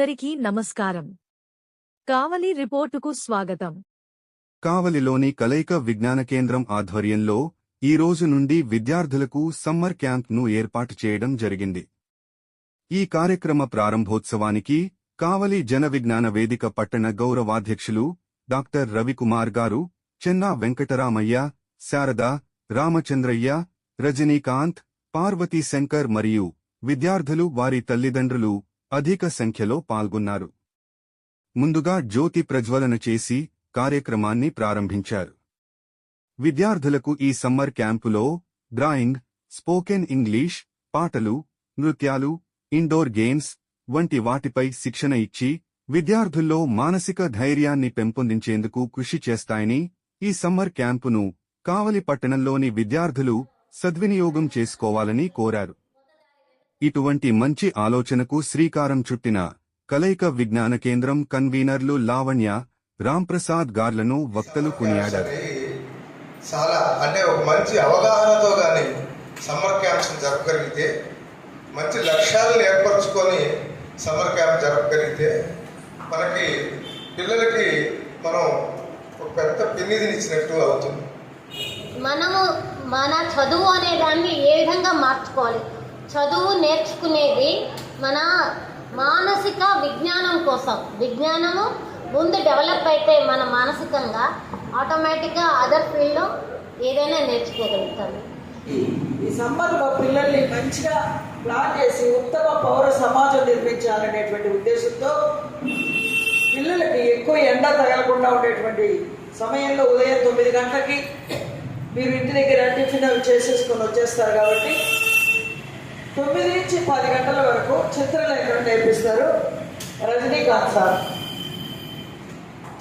అందరికీ నమస్కారం. కావలి రిపోర్టుకు స్వాగతం. కావలిలోని కలయిక విజ్ఞాన కేంద్రం ఆధ్వర్యంలో ఈ రోజు నుండి విద్యార్థులకు సమ్మర్ క్యాంప్ను ఏర్పాటు చేయడం జరిగింది. ఈ కార్యక్రమ ప్రారంభోత్సవానికి కావలి జన విజ్ఞాన వేదిక పట్టణ గౌరవాధ్యక్షులు డాక్టర్ రవికుమార్ గారు చెన్నా వెంకటరామయ్య శారద రామచంద్రయ్య రజనీకాంత్ పార్వతీ శంకర్ మరియు విద్యార్థులు వారి తల్లిదండ్రులు అధిక సంఖ్యలో పాల్గొన్నారు. ముందుగా జ్యోతి ప్రజ్వలన చేసి కార్యక్రమాన్ని ప్రారంభించారు. విద్యార్థులకు ఈ సమ్మర్ క్యాంపులో డ్రాయింగ్ స్పోకెన్ ఇంగ్లీష్ పాటలు నృత్యాలు ఇండోర్ గేమ్స్ వంటి వాటిపై శిక్షణ ఇచ్చి విద్యార్థుల్లో మానసిక ధైర్యాన్ని పెంపొందించేందుకు కృషి చేస్తాయని ఈ సమ్మర్ క్యాంపును కావలి పట్టణంలోని విద్యార్థులు సద్వినియోగం చేసుకోవాలని కోరారు. ఇటువంటి మంచి ఆలోచనకు శ్రీకారం చుట్టిన కలయిక విజ్ఞాన కేంద్రం కన్వీనర్లు లావణ్య రాంప్రసాద్ గార్లను వక్తలు కొనియాడారు. చాలా అంటే ఒక మంచి అవగాహనతో కానీ సమ్మర్ క్యాంప్స్ జరపగలిగితే మంచి లక్ష్యాలను ఏర్పరచుకొని సమ్మర్ క్యాంప్ జరపగలిగితే మనకి పిల్లలకి మనం ఒక పెద్ద పిన్నిదినిచ్చినట్టు అవుతుంది. మనము మన చదువు అనే దాన్ని ఏ విధంగా మార్చుకోవాలి? చదువు నేర్చుకునేది మన మానసిక విజ్ఞానం కోసం. విజ్ఞానము ముందు డెవలప్ అయితే మన మానసికంగా ఆటోమేటిక్గా అదర్ ఫీల్డ్లో ఏదైనా నేర్చుకోగలుగుతాము. ఈ సమ్మర్లో పిల్లల్ని మంచిగా ప్లాన్ చేసి ఉత్తమ పౌర సమాజం నిర్మించాలనేటువంటి ఉద్దేశంతో పిల్లలకి ఎక్కువ ఎండ తగలకుండా ఉండేటువంటి సమయంలో ఉదయం తొమ్మిది గంటలకి మీరు ఇంటి దగ్గర టిఫిన్ అవి చేసేసుకొని వచ్చేస్తారు కాబట్టి తొమ్మిది నుంచి పది గంటల వరకు చిత్రలేఖనం నేర్పిస్తారు రజనీకాంత్ సార్.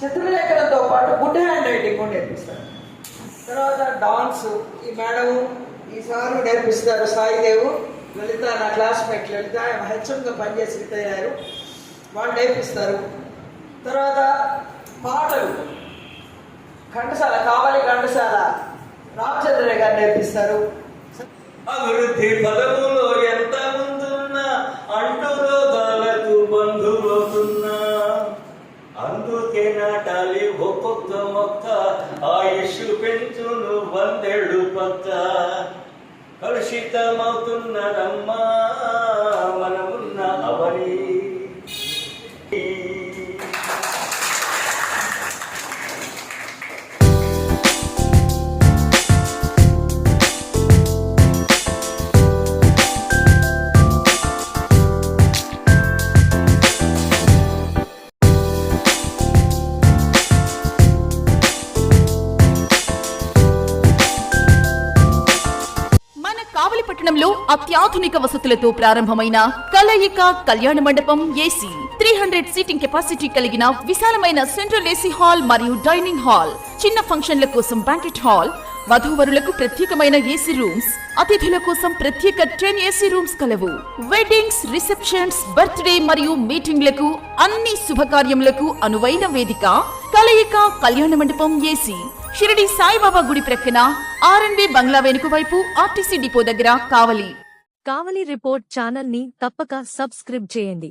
చిత్రలేఖనంతో పాటు గుడ్ హ్యాండ్ రైటింగ్ కూడా నేర్పిస్తారు. తర్వాత డాన్స్ ఈ మేడం ఈ సారు నేర్పిస్తారు సాయిదేవు లలిత నా క్లాస్మేట్ లలిత ఆమె హెచ్ఎంగా పనిచేసి తయారు. వాళ్ళు నేర్పిస్తారు. తర్వాత పాటలు. ఘంటసాల కావాలి ఘంటసాల రామచంద్రయ్య గారు నేర్పిస్తారు. అభివృద్ధి పదములో ఎంత ముందున్నా అంటు రోగాలకు బంధువుతున్నా అందుకే నాటాలి ఒక్కొక్క మొక్క ఆయుష్ పెంచును వందేళ్ళు పక్క. కలుషితమవుతున్నదమ్మా. విశాఖపట్నంలో అత్యాధునిక వసతులతో ప్రారంభమైన కలయిక కళ్యాణ మండపం AC three hundred seating capacity కలిగిన విశాలమైన సెంట్రల్ ఏసీ హాల్ మరియు డైనింగ్ హాల్ చిన్న ఫంక్షన్ల కోసం బ్యాంకెట్ హాల్ వధూవరులకు ప్రత్యేకమైన ఏసీ రూమ్స్ అతిథుల కోసం ప్రత్యేక టెన్ ఏసీ రూమ్స్ కలవు. వెడ్డింగ్స్ రిసెప్షన్స్ బర్త్డే మరియు మీటింగ్లకు అన్ని శుభకార్యములకు అనువైన వేదిక కలయిక కళ్యాణ మండపం ఏసీ షిరిడి సాయిబాబా గుడి ప్రక్కన ఆర్ఎన్బి బంగ్లా వెనుక వైపు ఆర్టీసీ డిపో దగ్గర కావలి. కావలి రిపోర్ట్ ఛానల్ని తప్పక సబ్స్క్రైబ్ చేయండి.